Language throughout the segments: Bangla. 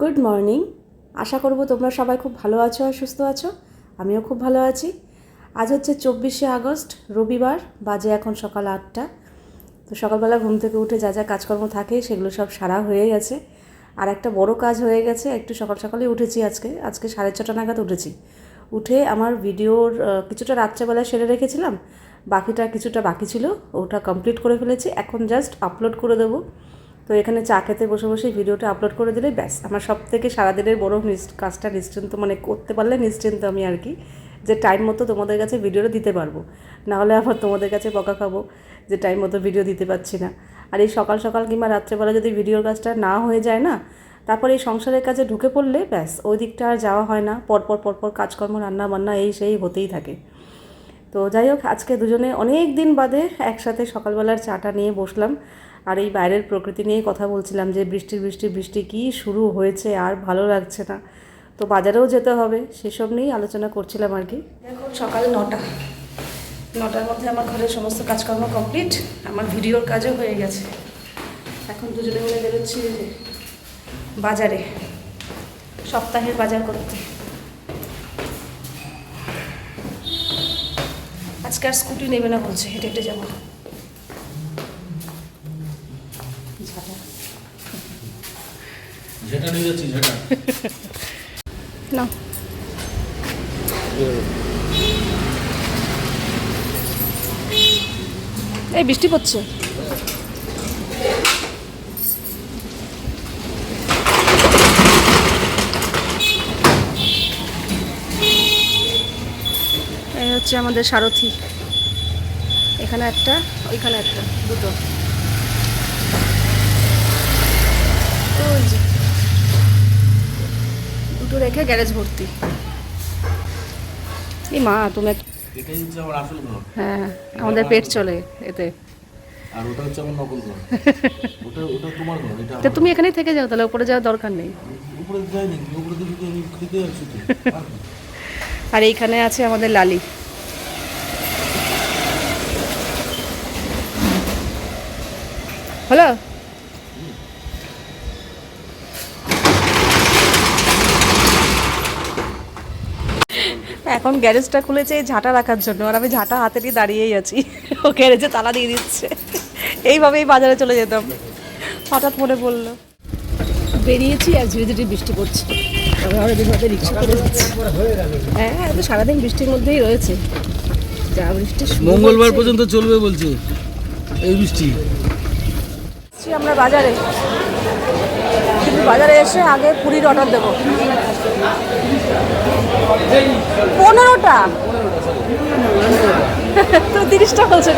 গুড মর্নিং আশা করব তোমরা সবাই খুব ভালো আছো আর সুস্থ আছো। আমিও খুব ভালো আছি। আজ হচ্ছে চব্বিশে আগস্ট, রবিবার, বাজে এখন সকাল আটটা। তো সকালবেলা ঘুম থেকে উঠে যা যা কাজকর্ম থাকে সেগুলো সব সারা হয়ে গেছে। আর একটা বড় কাজ হয়ে গেছে, একটু সকাল সকালে উঠেছি আজকে। আজকে সাড়ে ছটা নাগাদ উঠেছি। উঠে আমার ভিডিওর কিছুটা রাত্রেবেলা সেরে রেখেছিলাম। বাকিটা কিছুটা বাকি ছিল, ওটা কমপ্লিট করে ফেলেছি। এখন জাস্ট আপলোড করে দেবো। তো এখানে চা খেতে বসে বসে ভিডিওটা আপলোড করে দিলে ব্যাস। আমার সব থেকে সারাদিনের বড় কাজটা নিশ্চিন্ত মানে করতে পারলে নিশ্চিন্ত আমি আর কি, যে টাইম মতো তোমাদের কাছে ভিডিওটা দিতে পারব। নাহলে আবার তোমাদের কাছে বকা খাব যে টাইম মতো ভিডিও দিতে পারছি না। আর এই সকাল সকাল কিংবা রাত্রেবেলা যদি ভিডিওর কাজটা না হয়ে যায় না, তারপর এই সংসারের কাজে ঢুকে পড়লে ব্যাস, ওই দিকটা আর যাওয়া হয় না। পরপর পরপর কাজকর্ম, রান্না বান্না এই সেই হতেই থাকে। তো যাই হোক, আজকে দুজনে অনেক দিন বাদে একসাথে সকালবেলার চাটা নিয়ে বসলাম। আর এই বাইরের প্রকৃতি নিয়ে কথা বলছিলাম যে বৃষ্টি বৃষ্টি বৃষ্টি কি শুরু হয়েছে আর ভালো লাগছে না। তো বাজারেও যেতে হবে, সেসব নিয়েই আলোচনা করছিলাম আর কি। এখন সকাল নটা। নটার মধ্যে আমার ঘরের সমস্ত কাজকর্ম কমপ্লিট, আমার ভিডিওর কাজও হয়ে গেছে। এখন দুজনে মিলে বেরোচ্ছি বাজারে, সপ্তাহের বাজার করতে। আজকে আর স্কুটি নেবে না বলছে, হেঁটে হেঁটে যাব ঝাঁটা যেটা এই বৃষ্টি পড়ছে। এই হচ্ছে আমাদের সারথি। এখানে একটা ওইখানে একটা দুটো। ওই যে। দুটো রেখে গ্যারেজ ভর্তি। এই মা তুমি হ্যাঁ আমাদের পেট চলে এতে। আর ওটা হচ্ছে আমার নকল ঘর। ওটা ওটা তোমার ঘর এটা তা তুমি এখানেই থেকে যাও তাহলে উপরে যাওয়ার দরকার নেই। উপরে তো আমি খেতে আর এইখানে আছে আমাদের লালি। হলো এখন গ্যারেজটা খুলেছে এই ঝাঁটা রাখার জন্য। আর আমি ঝাঁটা হাতে নিয়ে দাঁড়িয়েই আছি। ও গ্যারেজে তালা দিয়ে দিচ্ছে। এইভাবেই বাজারে চলে যেতাম। হঠাৎ মনে পড়ল। বেরিয়েছি আর ধীরে ধীরে বৃষ্টি পড়ছে। রিক্সা করে হ্যাঁ হ্যাঁ তো সারাদিন বৃষ্টির মধ্যেই রয়েছে। যা বৃষ্টি মঙ্গলবার পর্যন্ত চলবে বলছে এই বৃষ্টি। আমরা বাজারে। বাজারে এসে আগে পুরীর অর্ডার দেবো। পনেরোটা? তো তিরিশটা বলছে?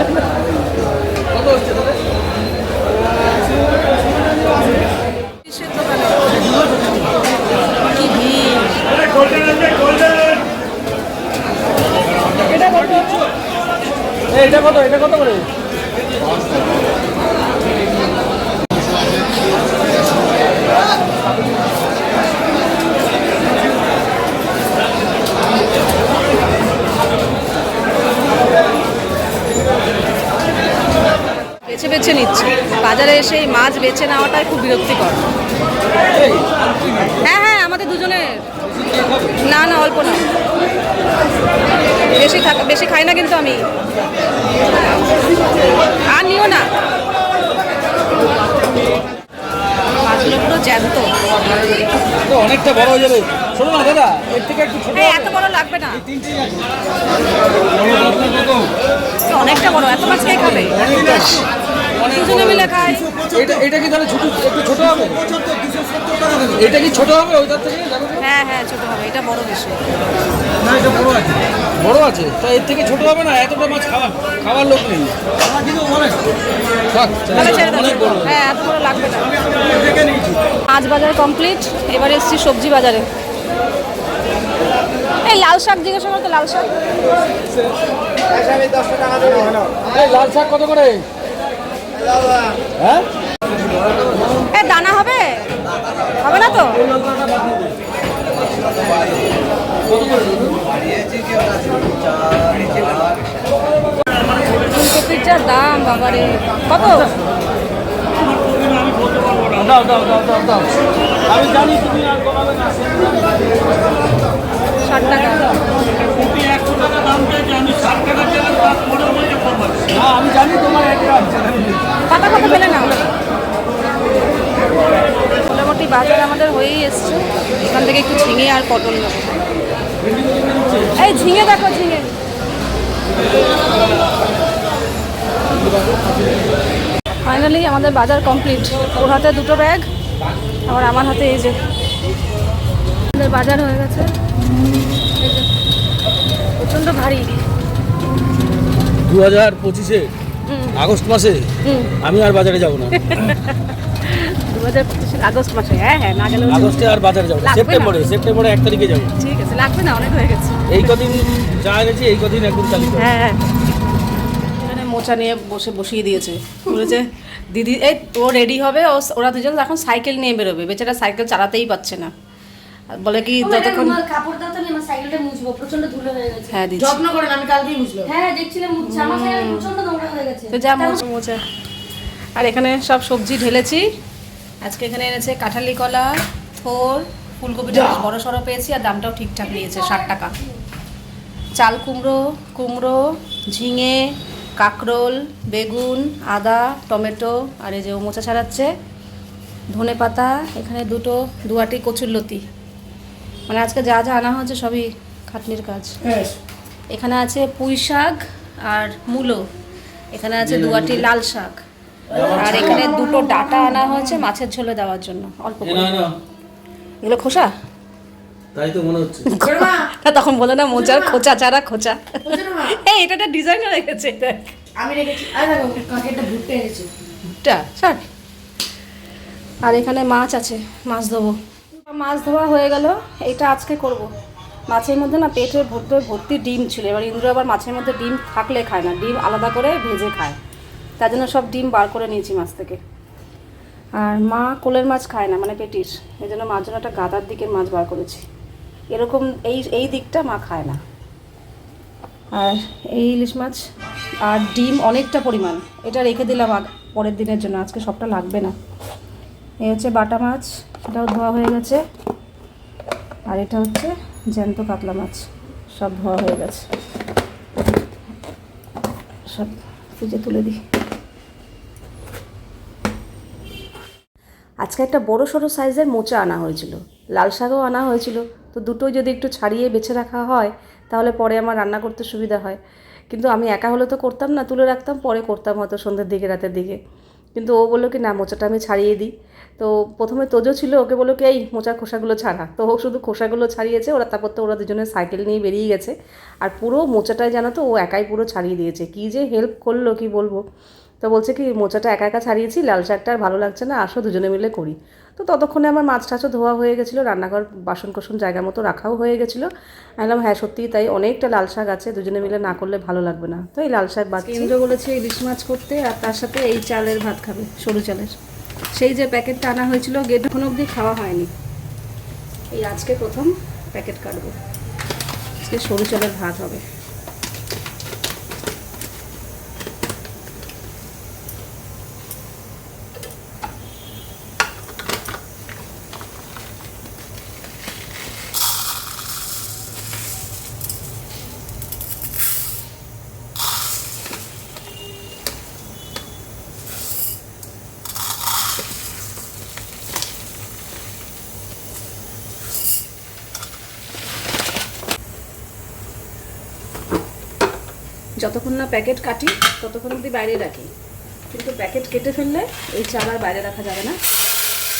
এটা কত? এটা কত করে? বেছে নিচ্ছে। বাজারে এসে এই মাছ বেছে নেওয়াটাই খুব বিরক্তিকর। হ্যাঁ হ্যাঁ আমাদের দুজনের না না অল্প না। বেশি বেশি খাই না কিন্তু আমি। আর নিও না। মাছগুলো পুরো জ্যান্ত। অনেকটা বড় হয়ে যাবে। শোনো না দাদা এর থেকে একটু ছোট এত বড় লাগবে না। অনেকটা বড় এত মাছ কে খাবে? দুজনে মিলে খাই। এটা এটা কি তাহলে ছোট একটু ছোট হবে? এটা কি ছোট হবে ওইটার থেকে? হ্যাঁ হ্যাঁ ছোট হবে। এটা বড় বেশি। না এটা বড় আছে। বড় আছে? তা এর থেকে ছোট হবে না? এতটা মাছ খাওয়া খাওয়ার লোক নেই। হ্যাঁ এত বড় লাগবে না। মাছ বাজার কমপ্লিট এবার এসছি সবজি বাজারে। এই লাল শাক জিজ্ঞাসা করতো লাল শাক। লাল শাক কত করে? হ্যাঁ? এ দানা হবে? হবে না তো? ফুলকপির যা দাম বাবারে। কত? দাও দাও দাও দাও দাও। আমি জানি তুমি আর কমাবে না। ষাট টাকা। তুমি একশো টাকা দাম চাইছি আমি ষাট টাকা তার আমি জানি তোমার একটা কত পেলে না মোটামুটি বাজার আমাদের হয়েই এসছে। এখান থেকে একটু ঝিঙে আর পটল নেব। এই ঝিঙে দেখো, ঝিঙে। ফাইনালি আমাদের বাজার কমপ্লিট ওর হাতে দুটো ব্যাগ আবার আমার হাতে এই যে। আমাদের বাজার হয়ে গেছে। প্রচণ্ড ভারী। দু হাজার পঁচিশে আগস্ট মাসে হুম। আমি আর বাজারে যাব না। দু হাজার পঁচিশের আগস্ট মাসে হ্যাঁ হ্যাঁ না চলবে। আগস্টে আর বাজারে যাব। সেপ্টেম্বরে সেপ্টেম্বরে এক তারিখে যাব। ঠিক আছে লাগবে না অনেক হয়ে গেছে। এই কদিন যা এনেছি এই কদিন একদম হ্যাঁ হ্যাঁ। মোচা নিয়ে বসে বসিয়ে দিয়েছে। বলেছে দিদি এই ও রেডি হবে ও ওরা দুজন এখন সাইকেল নিয়ে বেরোবে। বেচারা সাইকেল চালাতেই পারছে না। বলে কি যতক্ষণ কাপড় আমার সাইকেলটা মুছবো প্রচণ্ড ধুলো হয়ে গেছে। হ্যাঁ দিচ্ছি। যত্ন করেন আমি কালকেই বুঝলাম হ্যাঁ দেখছিলাম মুছছে। আমার সাইকেল প্রচণ্ড নোংরা হয়ে গেছে। তো যা মোচা মোচা আর এখানে সব সবজি ঢেলেছি। আজকে এখানে এনেছে কাঁঠালি কলা থোর ফুলকপিটা বেশ বড় সড়ো পেয়েছি আর দামটাও ঠিকঠাক নিয়েছে ষাট টাকা। চাল কুমড়ো কুমড়ো ঝিঙে কাকরোল বেগুন আদা টমেটো আর এই যে ও মোচা ছাড়াচ্ছে। ধনে পাতা এখানে দুটো দুয়াটি কচুরলতি। মানে আজকে যা যা আনা হয়েছে সবই খাটনির কাজ। এখানে আছে পুঁই শাক আর মূলো। এখানে আছে দুয়াটি লাল শাক। আর এখানে দুটো ডাটা আনা হয়েছে মাছের ঝোলে দেওয়ার জন্য অল্প করে। এগুলো খোসা? তাই তো মনে হচ্ছে। তা তখন বলে না মোচার খোঁচা চারা খোঁচা। এই এটা একটা ডিজাইন রেখেছে আমি রেখেছি। আরে কাকে একটা ভুট্টা এনেছি। ভুট্টা? ছাড় আর এখানে মাছ আছে মাছ ধোবো মাছ ধোয়া হয়ে গেল এইটা আজকে করব। মাছের মধ্যে না পেটের ভর্তি ভর্তি ডিম ছিল। এবার ইন্দ্র আবার মাছের মধ্যে ডিম থাকলে খায় না, ডিম আলাদা করে ভেজে খায়। তার জন্য সব ডিম বার করে নিয়েছি মাছ থেকে। আর মা কোলের মাছ খায় না মানে পেটির। এই জন্য মাছ জন্য একটা গাদার দিকের মাছ বার করেছি। এরকম এই এই দিকটা মা খায় না। আর এই ইলিশ মাছ আর ডিম অনেকটা পরিমাণ। এটা রেখে দিলাম পরের দিনের জন্য। আজকে সবটা লাগবে না। এই হচ্ছে বাটা মাছ এটাও ধোয়া হয়ে গেছে। আর এটা হচ্ছে জ্যান্ত কাতলা মাছ, সব ধোয়া হয়ে গেছে। সব ফ্রিজে তুলে দিই। আজকে একটা বড় সড়ো সাইজের মোচা আনা হয়েছিল। লাল শাকও আনা হয়েছিল। তো দুটোই যদি একটু ছাড়িয়ে বেছে রাখা হয়, তাহলে পরে আমার রান্না করতে সুবিধা হয়। কিন্তু আমি একা হলে তো করতাম না, তুলে রাখতাম, পরে করতাম হয়তো সন্ধ্যের দিকে, রাতের দিকে। কিন্তু ও বলল কি, না, মোচাটা আমি ছাড়িয়ে দিই। তো প্রথমে তোজো ছিল, ওকে বলল কি, এই মোচার খোসাগুলো ছাড়া। তো ও শুধু খোসাগুলো ছাড়িয়েছে, ওরা তারপর তো ওরা দুজনে সাইকেল নিয়ে বেরিয়ে গেছে। আর পুরো মোচাটাই জানো তো, ও একাই পুরো ছাড়িয়ে দিয়েছে। কী যে হেল্প করল, কি বলব? তো বলছে কি, মোচাটা একা একা ছাড়িয়েছি, লাল শাকটা আর ভালো লাগছে না, আসো দুজনে মিলে করি। তো ততক্ষণে আমার মাছ টাছও ধোয়া হয়ে গেছিল, রান্নাঘর বাসন কোসন জায়গা মতো রাখাও হয়ে গেছিল। বললাম হ্যাঁ সত্যিই তাই, অনেকটা লাল শাক আছে, দুজনে মিলে না করলে ভালো লাগবে না। তো এই লাল শাক বাদ কেন্দ্র বলেছে ইলিশ মাছ করতে, আর তার সাথে এই চালের ভাত খাবে, সরু চালের। সেই যে প্যাকেটটা আনা হয়েছিল, গেট এখন অবধি খাওয়া হয়নি। এই আজকে প্রথম প্যাকেট কাটবো। আজকে সরু চালের ভাত হবে। যতক্ষণ না প্যাকেট কাটি, ততক্ষণ অবধি বাইরে রাখি। কিন্তু প্যাকেট কেটে ফেললে এই চাল আর বাইরে রাখা যাবে না।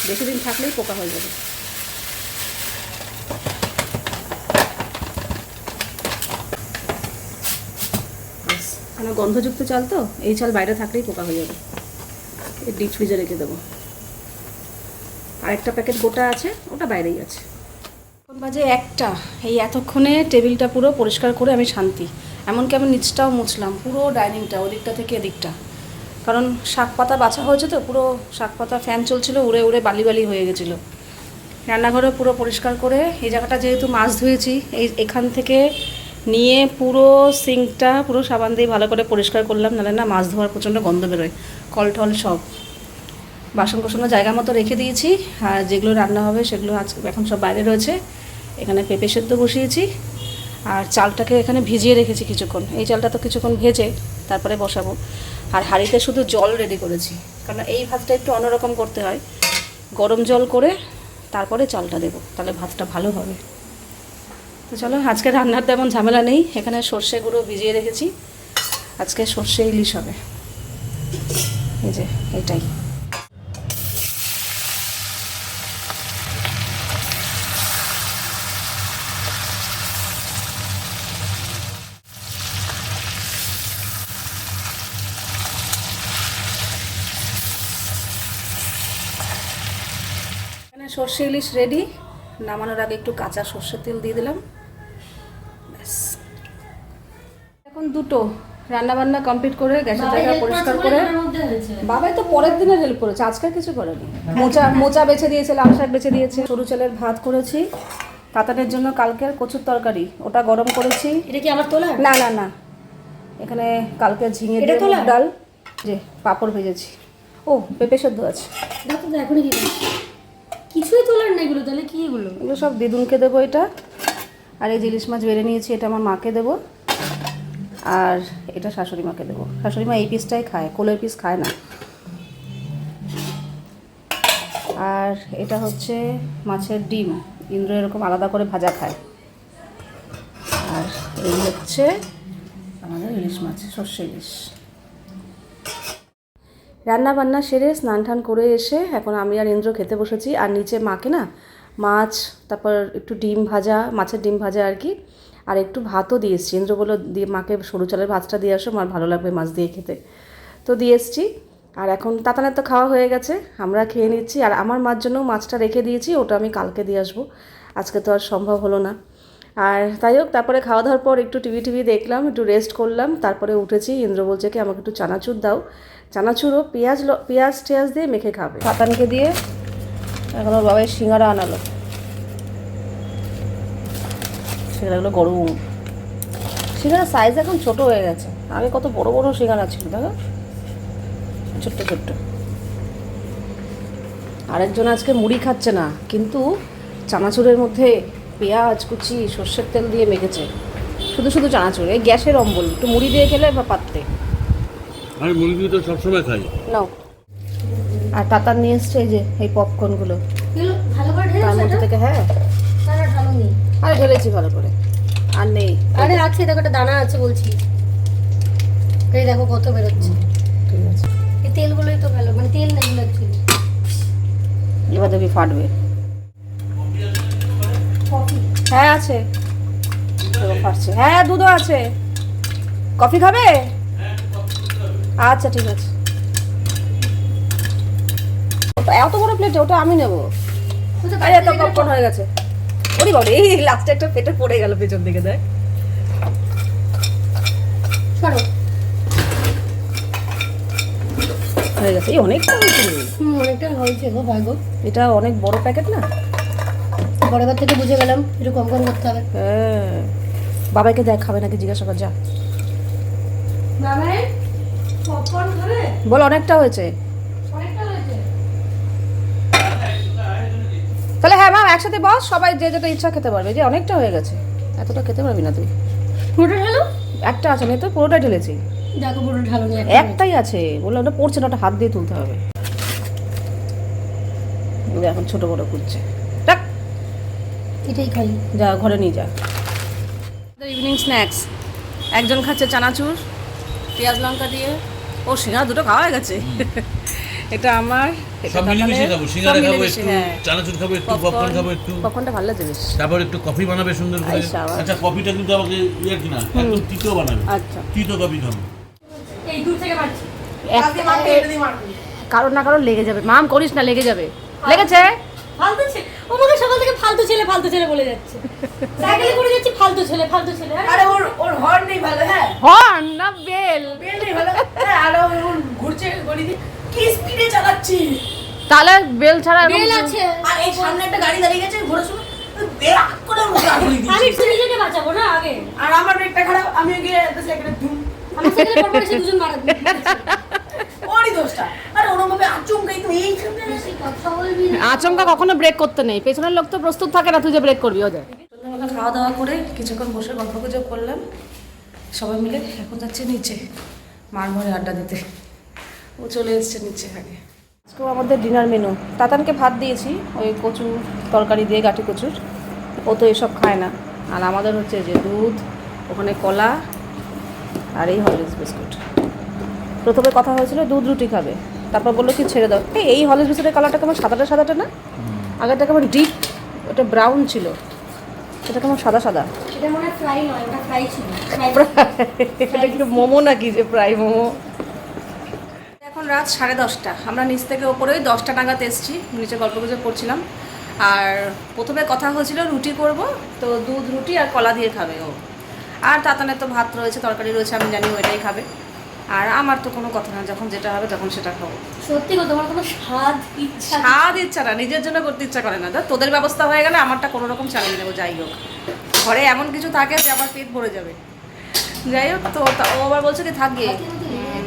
বেশি দিন থাকলেই পোকা হয়ে যাবে। কেন গন্ধযুক্ত চাল তো, এই চাল বাইরে থাকলেই পোকা হয়ে যাবে। ডিপ ফ্রিজে রেখে দেবো। আরেকটা প্যাকেট গোটা আছে, ওটা বাইরেই আছে। এখন বাজে একটা। এই এতক্ষণে টেবিলটা পুরো পরিষ্কার করে আমি শান্তি। এমনকি আমি নিচটাও মুছলাম, পুরো ডাইনিংটা, ওদিকটা থেকে এদিকটা। কারণ শাক পাতা বাছা হয়েছে তো, পুরো শাক পাতা ফ্যান চলছিল, উড়ে উড়ে বালি বালি হয়ে গেছিল। রান্নাঘরে পুরো পরিষ্কার করে, এই জায়গাটা যেহেতু মাছ ধুয়েছি, এই এখান থেকে নিয়ে পুরো সিঙ্কটা, পুরো সাবান দিয়ে ভালো করে পরিষ্কার করলাম, নাহলে না মাছ ধোয়ার প্রচণ্ড গন্ধ বেরোয় কল টল সব। বাসন কোসনো জায়গা মতো রেখে দিয়েছি, আর যেগুলো রান্না হবে সেগুলো আজ এখন সব বাইরে রয়েছে। এখানে পেঁপে সেদ্ধ বসিয়েছি আর চালটাকে এখানে ভিজিয়ে রেখেছি কিছুক্ষণ। এই চালটা তো কিছুক্ষণ ভেজে তারপরে বসাবো। আর হাঁড়িতে শুধু জল রেডি করেছি। কারণ এই ভাতটা একটু অন্যরকম করতে হয়। গরম জল করে তারপরে চালটা দেবো। তাহলে ভাতটা ভালো হবে। তো চলো, আজকে রান্নার তেমন ঝামেলা নেই। এখানে সর্ষে গুঁড়ো ভিজিয়ে রেখেছি। আজকে সর্ষে ইলিশ হবে। এই যে, এটাই। এখানে সর্ষে ইলিশ রেডি নামানোর আগে একটু কাঁচা সর্ষের তেল দিয়ে দিলাম। ব্যাস। এখন দুটো রান্না বান্না কমপ্লিট করে গ্যাসের জায়গা পরিষ্কার করে। বাবাই তো পরের দিনে হেল্প করেছে আজকে কিছু করেনি। মোচা মোচা বেছে দিয়েছে লাল শাক বেছে দিয়েছে। সরু চালের ভাত করেছি। কাতানের জন্য কালকের কচুর তরকারি। ওটা গরম করেছি। এটা কি আমার তোলা? না না না। এখানে কালকে ঝিঙে দিয়ে? ডাল যে পাঁপড় ভেজেছি। ও পেঁপে সেদ্ধ আছে। এখনই করছি? কিছুই তোলার না এগুলো, তাহলে কি এগুলো? এগুলো সব দিদুনকে দেবো এটা। আর এই ইলিশ মাছ বেড়ে নিয়েছি, এটা আমার মাকে দেবো। আর এটা শাশুড়ি মাকে দেবো। শাশুড়ি মা এই পিসটাই খায়, কোলের পিস খায় না। আর এটা হচ্ছে মাছের ডিম। ইন্দ্র এরকম আলাদা করে ভাজা খায়। আর এই হচ্ছে আমাদের ইলিশ মাছ, সর্ষে ইলিশ। রান্না বান্না সেরে স্নান টান করে এসে এখন আমি আর ইন্দ্র খেতে বসেছি। আর নিচে মাকে না মাছ, তারপর একটু ডিম ভাজা, মাছের ডিম ভাজা আর কি, আর একটু ভাতও দিয়ে এসছি। ইন্দ্র বলল, দিয়ে মাকে সরু চালের ভাতটা দিয়ে আসো, আমার ভালো লাগবে মাছ দিয়ে খেতে। তো দিয়ে এসছি। আর এখন তাতানের তো খাওয়া হয়ে গেছে, আমরা খেয়ে নিচ্ছি। আর আমার মার জন্য মাছটা রেখে দিয়েছি, ওটা আমি কালকে দিয়ে আসব। আজকে তো আর সম্ভব হলো না। আর তাই হোক, তারপরে খাওয়া দাওয়ার পর একটু টিভি টিভি দেখলাম, একটু রেস্ট করলাম, তারপরে উঠেছি। ইন্দ্র বলছে কি, আমাকে একটু চানাচুর দাও। চানাচুরও পেঁয়াজ পেঁয়াজ টেয়াজ দিয়ে মেখে খাবে। পাতানকে দিয়ে এখন ওর বাবাই সিঙ্গারা আনালো। সিঙ্গারাগুলো গরম। সিঙ্গারা সাইজ এখন ছোট হয়ে গেছে। আগে কত বড় বড় সিঙ্গারা ছিল, দেখো। ছোট্ট ছোট্ট। আরেকজন আজকে মুড়ি খাচ্ছে না, কিন্তু চানাচুরের মধ্যে পেঁয়াজ কুচি সর্ষের তেল দিয়ে মেখেছে। শুধু শুধু চানাচুর এই গ্যাসের অম্বল একটু মুড়ি দিয়ে খেলে বা পাততে আমি মুরগি তো সবসময় খাই। নাও। আর টাটার নিয়ে এসছে এই যে এই পপকর্নগুলো ভালো করে তার মধ্যে থেকে হ্যাঁ। আরে ঢেলেছি ভালো করে। আর নেই। আরে আছে দেখো একটা দানা আছে বলছি। এই দেখো কত বেরোচ্ছে। ঠিক আছে। এই তেলগুলোই তো ভালো মানে তেল না এগুলো এবার দেখবি ফাটবে। হ্যাঁ আছে। ফাটছে হ্যাঁ দুধও আছে। কফি খাবে? আচ্ছা ঠিক আছে। এত বড় প্লেটে ওটা আমি নেব। আরে এত পপকর্ন হয়ে গেছে। ওরে বাবা এই লাস্টে একটা পেটে পড়ে গেল পেছন দিকে দেখ। সরো। হয়ে গেছে। এই অনেকটা হয়েছে। অনেকটা হয়েছে গো ভাই গো। এটা অনেক বড় প্যাকেট না? পরের থেকে বুঝে গেলাম একটু কম কম করতে হবে। হ্যাঁ। বাবাকে দেখ খাবে নাকি জিজ্ঞাসা কর যা। বল অনেকটা হয়েছে। তাহলে হ্যাঁ মা একসাথে বস সবাই যে যেটা ইচ্ছা খেতে পারবে। যে অনেকটা হয়ে গেছে। এতটা খেতে পারবি না তুই। পুরোটা ঢালো? একটা আছে না তো পুরোটাই ঢেলেছি। দেখো পুরো ঢালো নি একটাই আছে। বললাম ওটা পড়ছে না ওটা হাত দিয়ে তুলতে হবে। এখন ছোট বড় করছে। এটাই খাই। যা ঘরে নিয়ে যা। ইভিনিং স্ন্যাক্স একজন খাচ্ছে চানাচুর পেঁয়াজ লঙ্কা দিয়ে। ও সিঙ্গারা দুটো খাওয়া হয়ে গেছে এটা আমার এটা সব মিলেমিশে খাব সিঙ্গারা খাব একটু হ্যাঁ। চানাচুর খাব একটু পপকর্ন খাব একটু। পপকর্নটা ভালো তারপর একটু কফি বানাবে সুন্দর করে। আচ্ছা কফিটা কিন্তু আমাকে ইয়ে কিনা একদম তিতো বানাবে। আচ্ছা। তিতো কফি খাব। এই দূর থেকে মারছি। কারোর না কারোর লেগে যাবে। মাম করিস না লেগে যাবে। লেগেছে? ফালতু ছেলে ও আমাকে সকাল থেকে ফালতু ছেলে ফালতু ছেলে বলে যাচ্ছে। সাইকেলে করে যাচ্ছি ফালতু ছেলে ফালতু ছেলে। আরে ওর ওর হর্ন নেই ভালো হ্যাঁ? হর্ন না বেল বেল নেই ভালো হ্যাঁ আর ওর ঘুরছে দিয়ে কি স্পিডে চালাচ্ছি? তাহলে বেল ছাড়া বেল আছে। আর এই সামনে একটা গাড়ি দাঁড়িয়ে গেছে ঘোরার সময় বেল আক করে ওর গাড়ি ঘুরিয়ে আমি একটু নিজেকে বাঁচাবো না আগে? আর আমার ব্রেকটা খারাপ আমি গিয়ে একটা সাইকেলে ধুম। আমার সাইকেলে পর পর দুজন মারা ও দোষটা। আরে ওরকম ভাবে আচমকাই তো। আচমকা কখনো ব্রেক করতে নেই। পেছনের লোক তো প্রস্তুত থাকে না তুই যে ব্রেক করবি ওদের সন্ধ্যাবেলা খাওয়া দাওয়া করে কিছুক্ষণ বসে গল্প গুজব করলাম। সবাই মিলে এখন যাচ্ছে নিচে মার ঘরে আড্ডা দিতে। ও চলে এসছে নিচে আগে। আজকেও আমাদের ডিনার মেনু তাতানকে ভাত দিয়েছি ওই কচুর তরকারি দিয়ে গাঠি কচুর। ও তো এসব খায় না। আর আমাদের হচ্ছে যে দুধ ওখানে কলা আর এই হরলিক্স বিস্কুট। প্রথমে কথা হয়েছিল দুধ রুটি খাবে। তারপর বলল কি ছেড়ে দাও। এই এই হরলিক্স বিস্কুটের কালারটা কেমন? সাদাটা সাদাটা না? আগেরটা কেমন ডিপ ওটা ব্রাউন ছিল। এটা কেমন সাদা সাদা? এটা মনে হয় ফ্রাই নয় ওটা ফ্রাই ছিল। এটা কি মোমো নাকি যে প্রায় মোমো? এখন রাত সাড়ে দশটা। আমরা নিচ থেকে ওপরে ওই দশটা নাগাদ এসেছি। নিচে গল্প গুজব করছিলাম। আর প্রথমে কথা হয়েছিল রুটি করব তো দুধ রুটি আর কলা দিয়ে খাবে ও। আর তাতানের তো ভাত রয়েছে তরকারি রয়েছে আমি জানি ওইটাই খাবে। আর আমার তো কোনো কথা না যখন যেটা হবে তখন সেটা খাব। সত্যি গো তোমার কোনো স্বাদ ইচ্ছা স্বাদ ইচ্ছা না নিজের জন্য করতে ইচ্ছা করে না। তোদের ব্যবস্থা হয়ে গেলে আমারটা কোনো রকম চালিয়ে নেব যাই হোক। ঘরে এমন কিছু থাকে যে আমার পেট ভরে যাবে। যাই হোক তো ও আবার বলছে কি থাকবে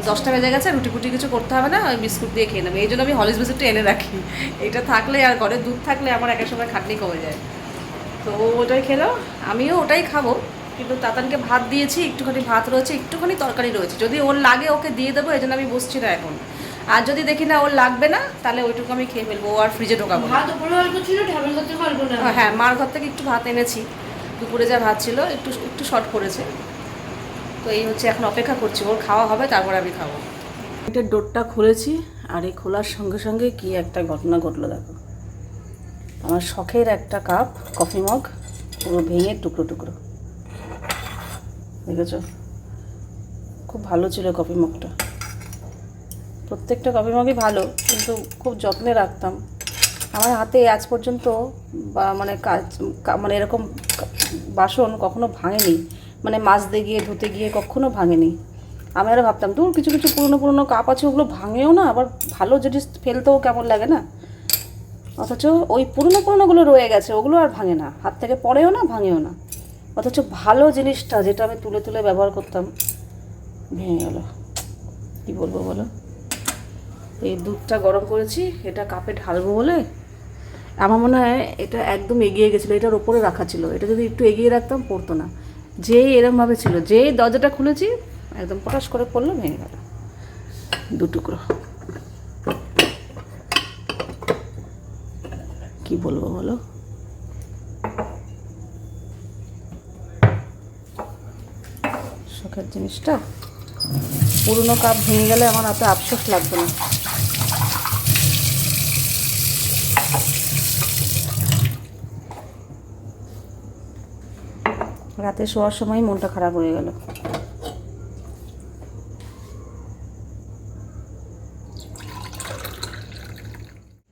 দশটা বেজে গেছে রুটি ফুটি কিছু করতে হবে না ওই বিস্কুট দিয়ে খেয়ে নেবে। এই জন্য আমি হলিস বিস্কুটটা এনে রাখি। এটা থাকলে আর ঘরে দুধ থাকলে আমার একের সময় খাটনি কমে যায়। তো ওটাই খেলো আমিও ওটাই খাব। কিন্তু তাতানকে ভাত দিয়েছি একটুখানি ভাত রয়েছে একটুখানি তরকারি রয়েছে। যদি ওর লাগে ওকে দিয়ে দেবো এই জন্য আমি বসছি না এখন। আর যদি দেখি না ওর লাগবে না তাহলে ওইটুকু আমি খেয়ে ফেলব ও আর ফ্রিজে ঢোকাবো না। হ্যাঁ মার ঘর থেকে একটু ভাত এনেছি। দুপুরে যা ভাত ছিল একটু একটু শর্ট করেছে। তো এই হচ্ছে এখন অপেক্ষা করছি ওর খাওয়া হবে তারপর আমি খাব। এটা ডোরটা খুলেছি আর এই খোলার সঙ্গে সঙ্গে কি একটা ঘটনা ঘটলো দেখো। আমার শখের একটা কাপ কফি মগ পুরো ভেঙে টুকরো টুকরো। দেখেছ? খুব ভালো ছিল কফি মগটা। প্রত্যেকটা কফি মগই ভালো, কিন্তু খুব যত্নে রাখতাম। আমার হাতে আজ পর্যন্ত বা মানে কাজ মানে এরকম বাসন কখনো ভাঙেনি। মানে মাজতে গিয়ে, ধুতে গিয়ে কখনো ভাঙেনি। আমি আরও ভাবতাম, দূর কিছু কিছু পুরনো পুরনো কাপ আছে, ওগুলো ভাঙেও না। আবার ভালো জিনিস ফেলতেও কেমন লাগে না? অথচ ওই পুরনো, পুরনোগুলো রয়ে গেছে, ওগুলো আর ভাঙে না। হাত থেকে পড়েও না, ভাঙেও না। অথচ ভালো জিনিসটা যেটা আমি তুলে তুলে ব্যবহার করতাম, ভেঙে গেল। কী বলব বলো? এই দুধটা গরম করেছি, এটা কাপে ঢালবো বলে। আমার মনে হয় এটা একদম এগিয়ে গেছিল, এটার ওপরে রাখা ছিল। এটা যদি একটু এগিয়ে রাখতাম, পড়তো না। যেই এরমভাবে ছিল, যেই দরজাটা খুলেছি, একদম পটাশ করে পড়ল, ভেঙে গেল। দু টুকরো। কি বলব বলো? শখের জিনিসটা। পুরনো কাপ ভেঙে গেলে আমার এত আফসোস লাগবে না। রাতে শোয়ার সময় মনটা খারাপ হয়ে গেল।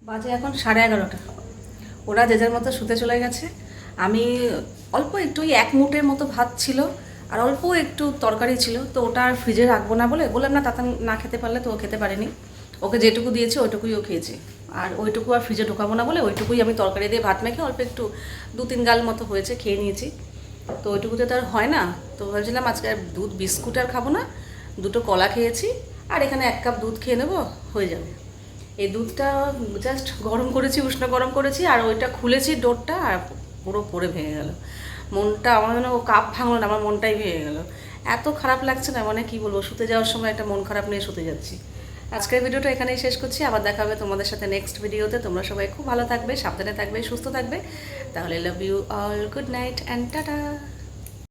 বাজে এখন সাড়ে এগারোটা। ওরা যে যার মতো শুতে চলে গেছে। আমি অল্প একটু এক মুটের মতো ভাত ছিল। আর অল্প একটু তরকারি ছিল, তো ওটা আর ফ্রিজে রাখব না বলে বললাম, না, তাতে না খেতে পারলে তো ও খেতে পারেনি। ওকে যেটুকু দিয়েছে ওইটুকুই ও খেয়েছে। আর ওইটুকু আর ফ্রিজে ঢোকাবো না বলে ওইটুকুই আমি তরকারি দিয়ে ভাত মেখে অল্প একটু দু তিন গাল মতো হয়েছে, খেয়ে নিয়েছি। তো ওইটুকুতে তো আর হয় না। তো ভাবছিলাম আজকে আর দুধ, বিস্কুট আর খাব না, দুটো কলা খেয়েছি, আর এখানে এক কাপ দুধ খেয়ে নেব, হয়ে যাবে। এই দুধটা জাস্ট গরম করেছি, উষ্ণ গরম করেছি, আর ওইটা খুলেছি ডোরটা, আর পুরো পড়ে ভেঙে গেল। মনটা আমার মনে ও কাপ ভাঙল না, আমার মনটাই ভেঙে গেলো। এত খারাপ লাগছে না মানে কী বলব, শুতে যাওয়ার সময় একটা মন খারাপ নিয়ে শুতে যাচ্ছি। আজকের ভিডিওটা এখানেই শেষ করছি, আবার দেখা হবে তোমাদের সাথে নেক্সট ভিডিওতে। তোমরা সবাই খুব ভালো থাকবে, সাবধানে থাকবে, সুস্থ থাকবে। তাহলে love you all good night and tata